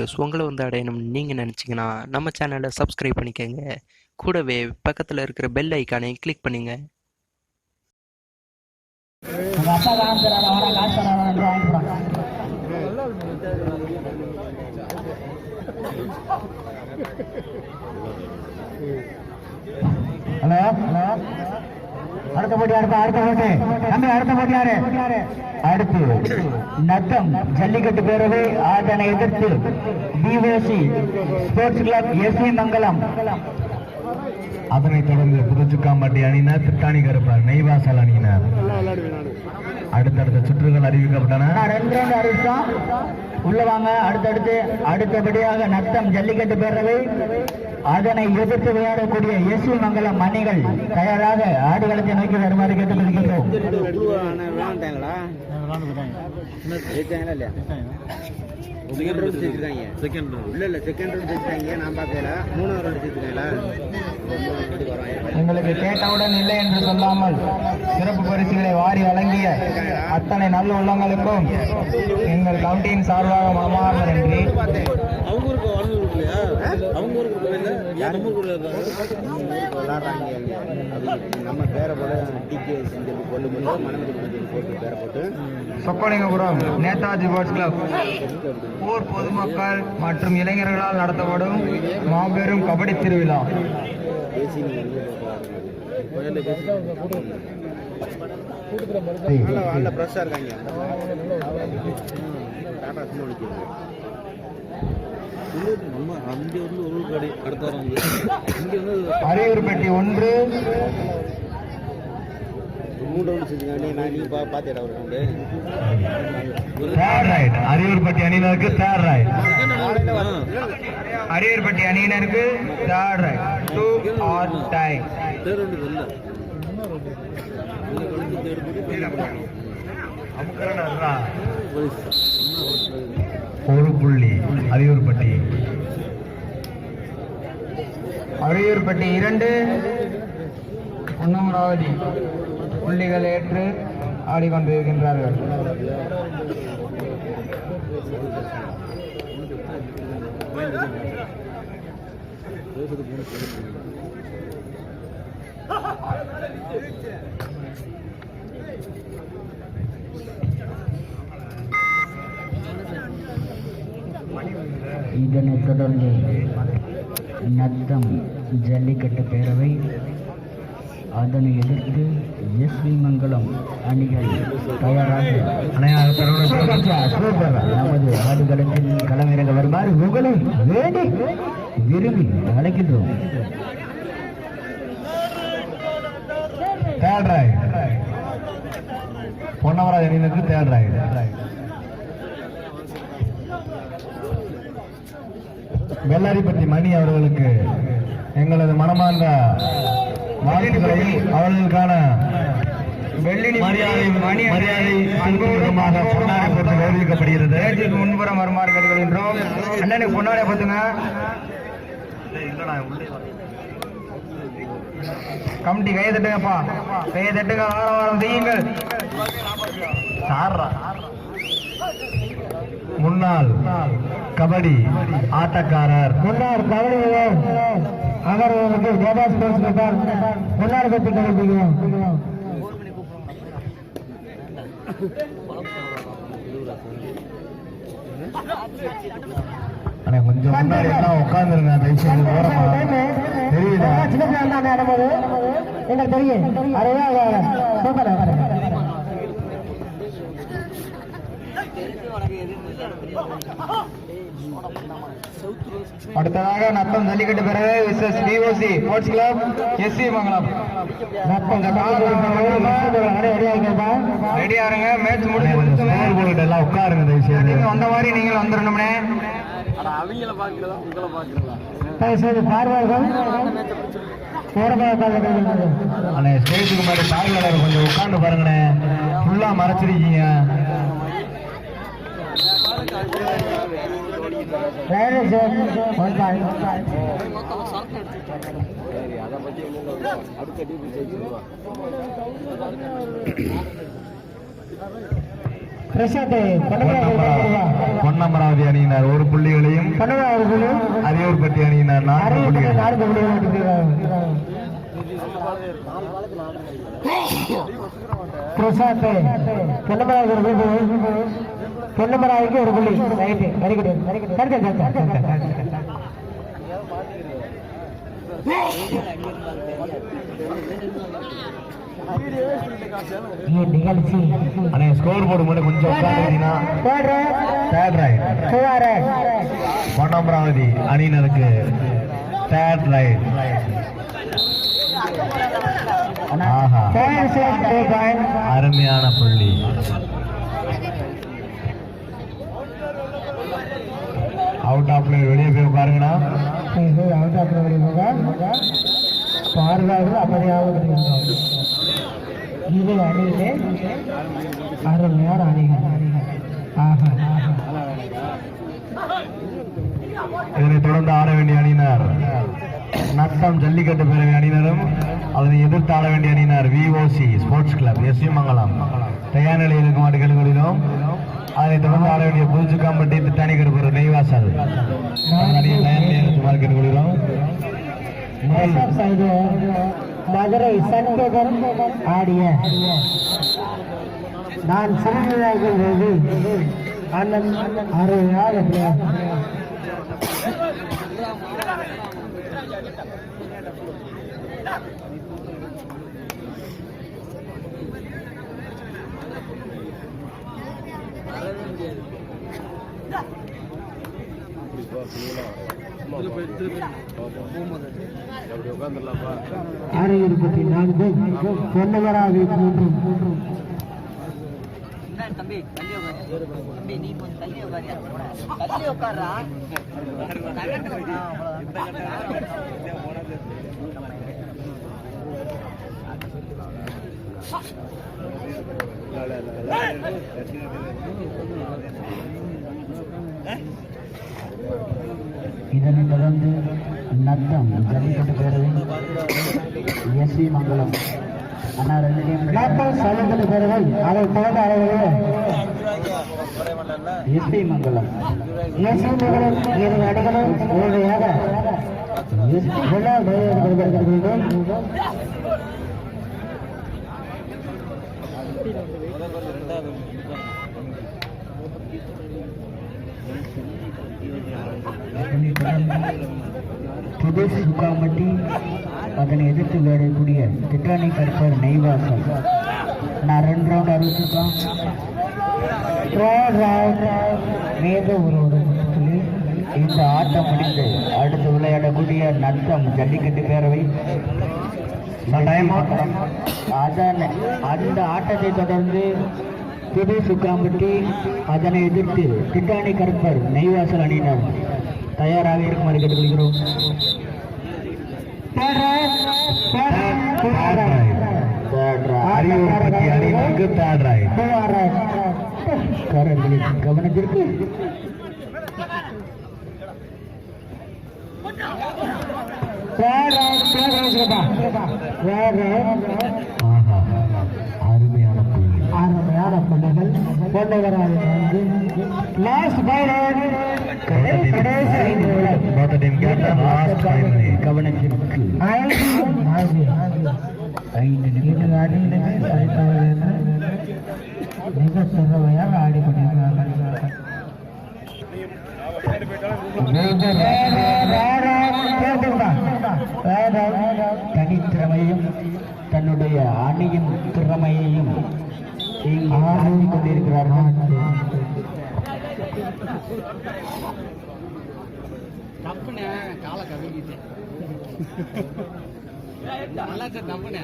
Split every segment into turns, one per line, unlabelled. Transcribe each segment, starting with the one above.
Videos உங்களை வந்து அடையணும்னு நீங்கள் நினச்சிங்கன்னா நம்ம சேனலை சப்ஸ்கிரைப் பண்ணிக்கோங்க. கூடவே பக்கத்தில் இருக்கிற பெல் ஐக்கானை கிளிக் பண்ணுங்க.
ஹலோ ஹலோ அடுத்த போட்டி அடுத்த அடுத்த போட்டி. தம்பி அடுத்த போட்டி யாரு? அடுத்து நத்தம் ஜல்லிக்கட்டு பேரவை அதனை எதிர்த்து TOC sports club S Mangalam.
அதனைத் தொடர்ந்து புதுச்சுக்காம்பட்டி அணியினர் திட்டாணி கருப்பார் நெய்வாசல் அணியினர். அடுத்தடுத்த சுற்றுகள் அறிவிக்கப்பட்டன.
நான் உள்ள வாங்க. அடுத்தடுத்து அடுத்தபடியாக நத்தம் ஜல்லிக்கட்டு பேரவை அதனை எதிர்த்து விளையாடக்கூடிய இயேசு மங்கலம் மணிகள் தயாராக ஆடுகளத்தை நோக்கி வருமாறு கேட்டுக்கொள்கின்றோம்
விளாண்டாங்களா இல்லையா second round second round second round நான் பார்க்கல மூணாவது ரவுண்ட்
எங்களுக்கு கேட்டவுடன் இல்லை என்று சொல்லாமல் சிறப்பு பரிசுகளை வாரி வழங்கிய அத்தனை நல்ல உள்ளங்களுக்கும் எங்கள் கவுண்டியின் சார்பாக மனமார்ந்த நன்றி.
அவங்க ஊருக்கு அவங்க ஊருக்குலையா அவங்க ஊருக்கு இல்ல நம்ம ஊருக்கு விளாடுறாங்க நம்ம பேரை போல டிகே செஞ்சது கொண்டு போட்டு மனமதி போட்டு பேரை போட்டு
சொக்கலிங்கபுரம் நேதாஜி ஸ்போர்ட்ஸ் கிளப் ஊர் பொதுமக்கள் மற்றும் இளைஞர்களால் நடத்தப்படும் மாபெரும் கபடி திருவிழா.
நல்ல ஃப்ரெஷ்ஷாக இருக்காங்க டாடா சும்மா நம்ம அங்கே வந்து ஒரு கடை அடுத்த வாரம் இங்கே வந்து
அரையூர்பட்டி ஒன்று.
மூணு ரவுண்டு செஞ்சுக்காண்டி நான் நீ பா பார்த்துடா ஒரு ரவுண்டு
தேர்ட் ரைட் அரியூர்பட்டி அணியினருக்கு தேர்ட் ரைட்
அரையூர்பட்டி அணியினருக்கு third right do or die
third round இல்லை
ஒரு புள்ளி அரியூர்பட்டி.
அரியூர்பட்டி இரண்டு. ஒன்னாமராவதி புள்ளிகள் ஏற்று ஆடிக்கொண்டிருக்கின்றார்கள். இதனைத் தொடர்ந்து நத்தம் ஜல்லிக்கட்டு பேரவை அதனை எதிர்த்து எஸ்வி மங்கலம் அணிகள் தயாராக நமது ஆடுகளத்தில் களமிறங்க வருமாறு உங்களை வேண்டி விரும்பி அழைக்கின்றோம்.
தேடுறாய். ரைட் பொன்னமராஜ் அணியினருக்கு தேர்ட் வெள்ளாரிப்பட்டி மணி அவர்களுக்கு எங்களது மனமார்ந்த வாழ்த்துக்களை அவர்களுக்கான மரியாதை பொன்னாடை
முன்புறம் வருமாறு கேட்டுக்கொள்கின்றோம் அண்ணனுக்கு பொன்னாடைய பார்த்துங்க. கமிட்டி கையை தட்டுங்கப்பா. கையை தட்டுங்க ஆரவாரம் செய்யுங்கள்.
சார்ரா முன்னாள் கபடி ஆட்டக்காரர்.
முன்னாள் கபடி அகர்வதற்கு கோபா ஸ்போர்ட்ஸ் கிளப்பார் முன்னாள் கணிப்பிக்கிறோம்
அண்ணே கொஞ்சம் முன்னாடி எல்லாம் உட்காந்துருங்க தெரியுதா?
தெரியும். அடுத்ததாக நத்தம் ஜல்லிக்கட்டு பிறகு versus TOC sports club SC Mangalam. Natham ரெடியா இருங்க. மேட்ச்
போர்டு எல்லாம் உட்காருங்க செய்து.
நீங்க வந்த மாதிரி நீங்கள் வந்துடணும்னே
அவங்கள பார்க்கிறதா? உங்களை
தயவுசெய்து பார்வையாளர்கள்
அண்ணே ஸ்டேஜுக்கு மேலே பார்வையாளர் கொஞ்சம் உட்கார்ந்து பாருங்கண்ணே ஃபுல்லா மறைச்சிருக்கீங்க
சரி அதை பற்றி அடுத்த டீம் ஜெயிச்சிருவா பிரசாத்
பொன்னமரா- பொன்னமராவதி அணியினர் ஒரு புள்ளிகளையும் அரியூர்பட்டி அணியினர் நான்கு புள்ளிகள்
நான்கு பிரசாத் பொன்னமராவுக்கு ஒரு புள்ளி. Right very good very good correct correct correct நிகழ்ச்சி?
அண்ணே ஸ்கோர் போர்டு மட்டும் கொஞ்சம் உட்காந்துருந்தீங்கன்னா தேர்ட் ரைட் பொன்னமராவதி அணியினருக்கு தேர்ட் ரைட் ஆஹா அருமையான புள்ளி. அவுட் ஆஃப் பிளேயர் வெளியே போய் உட்காருங்கண்ணா
பார்வையாளர்கள் அமைதியாக இது அணியிலே அருமையான அணிகள். ஆஹா
இதனைத் தொடர்ந்து ஆட வேண்டிய அணியினர். நத்தம் ஜல்லிக்கட்டு பேரவை அணியினரும் அதனை எதிர்த்து ஆட வேண்டிய அணியினர் VOC sports club S Mangalam. தயார் நிலையில் இருக்குமாறு கேள்விக்கிறோம் அதை தொடர்ந்து ஆட வேண்டிய புதுச்சுக்காம்பட்டி திட்டாணி கருப்பூர் நெய்வாசல். கேட்டுக்கொள்கிறோம்
மதுரை சண்முகம் ஆடிய நான் சிறுமியாக போது அண்ணன் அருமையாக பிளேயர். ஆறு இருபத்தி நான்கு பொன்னமராவி மூன்று மூன்று
தம்பி தள்ளி உட்காரு தம்பி நீ கொஞ்சம் தள்ளி தள்ளி உட்காரா
இதனைத் தொடர்ந்து நத்தம் ஜல்லிக்கட்டு பேரவை எஸ்வி மங்கலம் அண்ணா ரெண்டு நத்தம் பேரவை அதை தொடர்ந்து அளவில் எஸ்வி மங்கலம். எஸ்வி மங்கலம் இரு அடிகளும் உறுதியாக எஸ்பி விழா புதுசு சுக்காமட்டி அதனை எதிர்த்து விளையாடக்கூடிய திட்டாணி கருப்பர் நெய்வாசல் நான் ரெண்டு ரவுண்ட் அறிவிச்சிருக்கோம் மேக ஒரு சொல்லி இந்த ஆட்டம் முடிந்து அடுத்து விளையாடக்கூடிய நத்தம் ஜல்லிக்கட்டு பேரவை. அதன் அந்த ஆட்டத்தை தொடர்ந்து புது சுக்காம்பட்டி அதனை எதிர்த்து திட்டாணி கருப்பர் நெய்வாசல் அணியினர் தயாராக இருக்குமாறு கேட்டுக்கொள்கிறோம். கவனத்திற்கு
அருமையான புள்ளி
அருமையான பிள்ளைகள் பொன்னைவராக வந்து லாஸ்ட் பைலர் கடைசி ஐந்து. கவனத்திற்கு. ஐந்து நிமிடம் என்று மிக சிறவையாக ஆடிக்கொண்டிருக்கிறார்கள். தனித்திறமையும் தன்னுடைய அணியின் திறமையையும் ஆடிக் கொண்டிருக்கிறார்கள்
தப்புனே காலை கவிக்கிட்டு நல்லா சார் தப்புனே.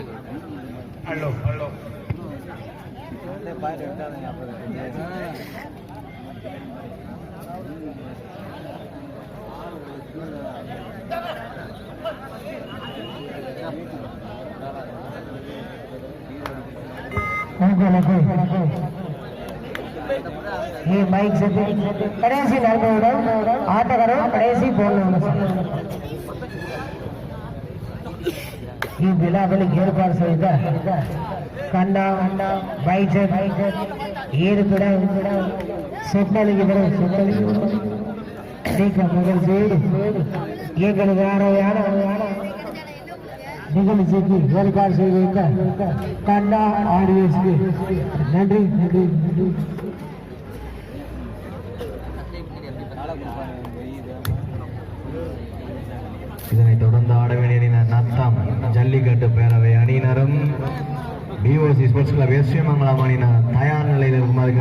ఈ మైక్ సెట్ కడేసి నలభైడం ఆటగారు కడేసి బోర్డు ఈ బిలాబలి ఏర్పాటు సహిత కండ బైక్ సెట్ ఏడు కూడా சொற்பொழிவு வரும் சொற்பொழிவு நீக்க மகிழ்ச்சி எங்களுக்கு யாரோ யாரோ யாரோ நிகழ்ச்சிக்கு ஏற்பாடு செய்து வைத்த கண்ணா ஆடியன்ஸ்க்கு நன்றி நன்றி நன்றி.
இதனைத் தொடர்ந்து ஆட வேண்டிய அணியினர் நத்தம் ஜல்லிக்கட்டு பேரவை அணியினரும் பிஓசி ஸ்போர்ட்ஸ் கிளப் எஸ்விமங்கலம் அணியினர் தயார் நிலையில் இருக்குமாறு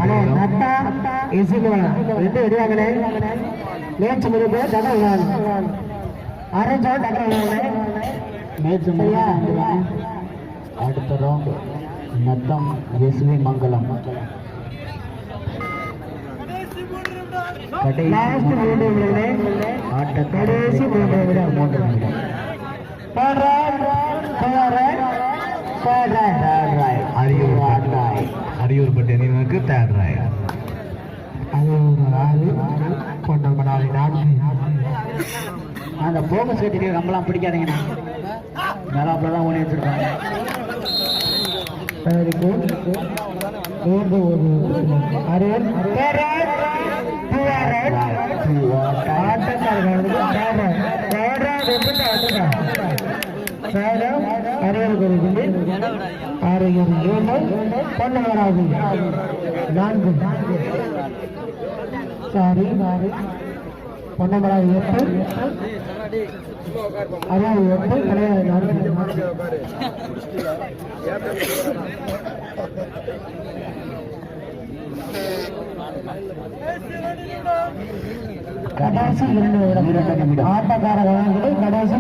மேட்ச் அடுத்த ரவுண்ட் நத்தம் எஸ்வி மங்கலம் கடைசி மூன்று கடைசி மூன்று நிமிடம்.
அரியூர் அரியூர் பட்டி அணியினருக்கு தேர்ட் ராய்
அது ஒரு ஆறு பொன்னமனாலை நான்கு அந்த போகஸ் கட்டிட்டு நம்மளாம் பிடிக்காதீங்கண்ணா. மேலாப்பில் தான் ஓடி வச்சிருக்காங்க. வெரி குட் மூன்று ஒரு அரியல் ஏழு பொன்னமனாவது நான்கு. சாரி சாரி பொன்னமராவதி எட்டு அதாவது எட்டு கிடையாது கடைசி இரண்டு நிமிடம் ஆட்டக்கார வழங்குது கடைசி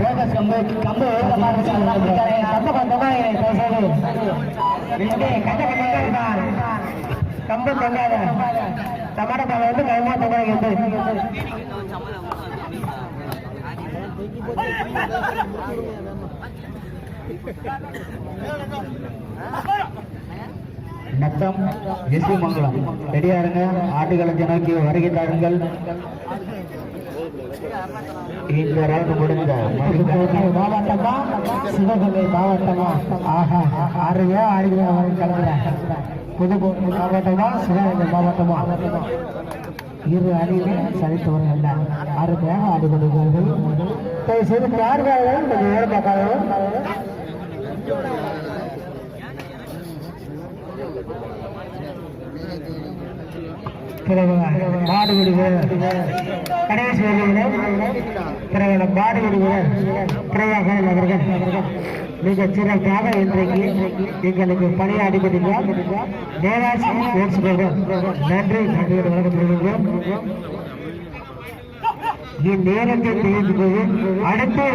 போகஸ் கம்பு கம்பு கம்ப கம்பமா பேசாது. கண்ட கண்ட கம்பு தொங்காத. டமாட்டோ பழம் வந்து கைமா தொங்காது மொத்தம் எஸ்வி மங்கலம் ரெடியா இருங்க ஆட்டுக்களத்தை நோக்கி வருகை தாருங்கள். இந்த ரவுண்ட் முடிந்த மாவட்டமா சிவகங்கை மாவட்டமா? ஆஹா ஆறுவே ஆறுவே வரை கலந்துறேன். புதுக்கோட்டை மாவட்டமா சிவகங்கை மாவட்டமா? இரு அணியுமே சரித்தவர்கள் அல்ல அருமையாக ஆடி கொண்டிருக்கிறார்கள் தயவு செய்து பார்வையாளர்கள் கொஞ்சம் நேரம் பார்க்காதவர்கள் மாடுபிடி வீரர். கணேஷ் வீரர். பிறகு வீரர். அவர்கள். மிக சிறப்பாக இன்றைக்கு எங்களுக்கு பணியாடி கொண்டிருக்கிறார் தேவாஸ் ஸ்போர்ட்ஸ் நன்றி. நன்றி. வழங்கப்படுகிறோம் இந்நேரத்தை தெரிந்து போது அடுத்து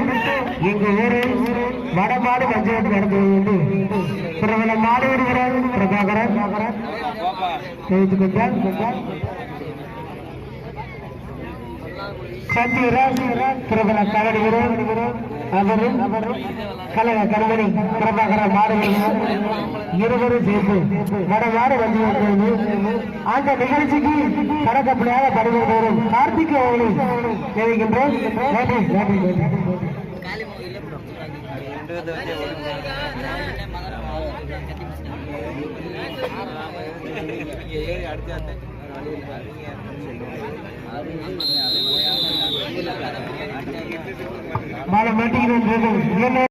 எங்க ஊரில் வடமாடு பஞ்சாயத்து நடந்து வந்து பிரபல மாடு வருகிறார் பிரபாகரன். தெரிந்து கொண்டார் சத்யராஜ் பிரபல கபடி வீரர் அவரும் கழக கணவனை பிரபாகர மாடு இருவரும் சேர்ந்து வடமாடு வந்து வருகிறது அந்த நிகழ்ச்சிக்கு கடக்கப்படியாக பணிபுரிவரும் கார்த்திக் அவர்களை தெரிவிக்கின்றோம் நன்றி நன்றி நன்றி. மாலை மாட்டிக்கிறோம்